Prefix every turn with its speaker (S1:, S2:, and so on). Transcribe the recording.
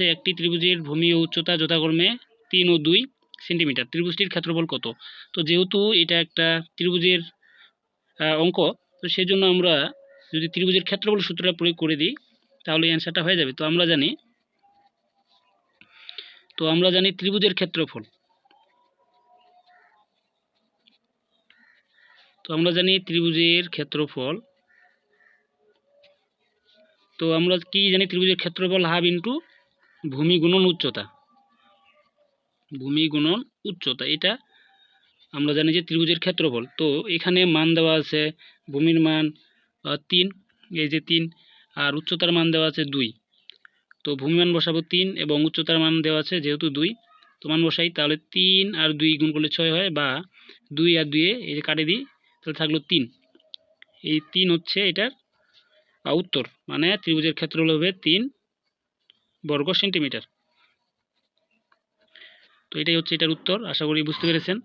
S1: আছে একটি ত্রিভুজের ভূমি ও উচ্চতা যথাক্রমে তিন ও দুই সেন্টিমিটার। ত্রিভুজটির ক্ষেত্রফল কত? তো যেহেতু এটা একটা ত্রিভুজের অঙ্ক, তো সেই জন্য আমরা যদি ত্রিভুজের ক্ষেত্রফল সূত্রটা প্রয়োগ করে দিই, তাহলে অ্যান্সারটা হয়ে যাবে। তো আমরা জানি, তো আমরা জানি ত্রিভুজের ক্ষেত্রফল। তো আমরা জানি ত্রিভুজের ক্ষেত্রফল। তো আমরা কি জানি ত্রিভুজের ক্ষেত্রফল হাফ ইন্টু ভূমি গুণন উচ্চতা। ভূমি গুণন উচ্চতা, এটা আমরা জানি যে ত্রিভুজের ক্ষেত্রফল। তো এখানে মান দেওয়া আছে ভূমির মান তিন, এই যে তিন, আর উচ্চতার মান দেওয়া আছে দুই। তো ভূমি মান বসাবো তিন এবং উচ্চতার মান দেওয়া আছে যেহেতু দুই, তো মান বসাই, তাহলে তিন আর দুই গুণ করলে ছয় হয়, বা দুই আর দুয়ে এই যে কাটে দিই, তাহলে থাকল তিন। এই তিন হচ্ছে এটার উত্তর মানে ত্রিভুজের ক্ষেত্রফল হবে তিন বর্গ সেন্টিমিটার। তো এটাই হচ্ছে এটার উত্তর আশা করি বুঝতে পেরেছেন।